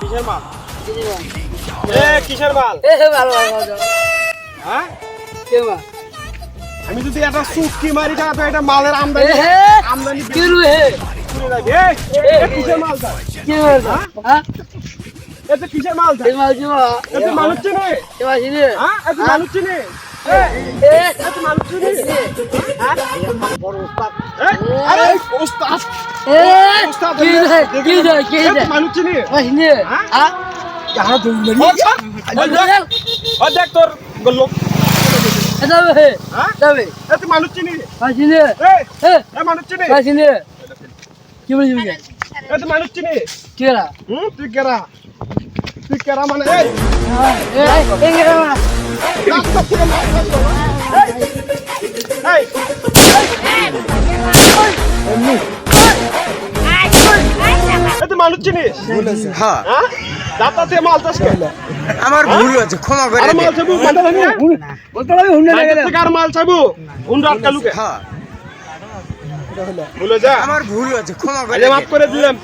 কিসের মাল? এ কিসের মাল হ্যাঁ? আমি যদি একটা চুটকি মারি টাকা তো এটা মালের আমদানি আমদানি করে। এই, এ কিসের মাল তা? এতে কিসের মাল তা? এতে মানুষ চিনে হ্যাঁ এতে মানুষ চিনে এই, এতে মানুষ চিনে হ্যাঁ? বড় ওস্তাদ এই, আরে ওস্তাদ ওস্তাদ এতে মানুষ চিনে হ্যাঁ যারা দৌড়ি ও দেখ তোর গল্ল হ্যাঁ এতে মানুষ চিনি এই এ মানুষ চিনি কি বলছিস এতে মানুষ চিনি কি না হুম তুই কেরা তুই কেরা মানে এই রাস্তা পুরো রাস্তা পুরো। এই, মানুষ চিনিস হ্যাঁ। হ্যাঁ? দাঁতাতে মাল চাষ আমার ভুল হয়েছে ক্ষমা করে আর মাল চাবু মাথা ভাঙিয়ে বলতে পারবি হুন্ডা মাইকের থেকে আর মাল চাবু? হুন্ডা আটকালুকে হ্যাঁ। ভুলে যা। আমার ভুল হয়েছে ক্ষমা করে মাফ করে দিলাম।